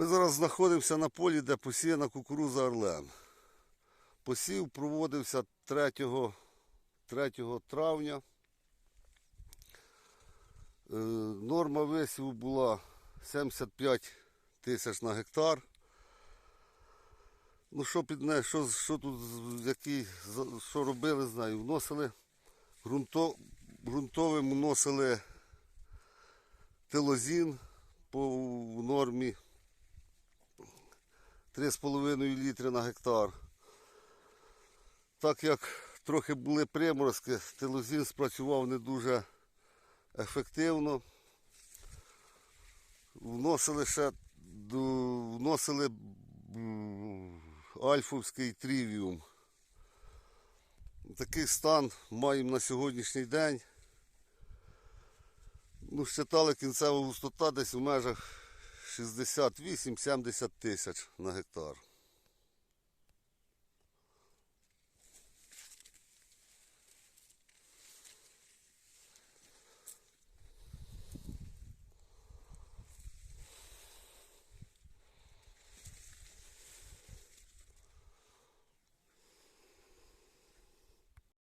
Ми зараз знаходимося на полі, де посіяна кукуруза Орлен. Посів проводився 3, 3 травня. Е, Норма висіву була 75 тисяч на гектар. Ну, що під не, що, що тут, які, що робили, знаю. Вносили ґрунто, ґрунтовим вносили телозін по нормі 3,5 літри на гектар. Так як трохи були приморозки, телозін спрацював не дуже ефективно. Вносили ще вносили альфовський трівіум. Такий стан маємо на сьогоднішній день. Ну, считали кінцева густота десь у межах 68-70 тисяч на гектар.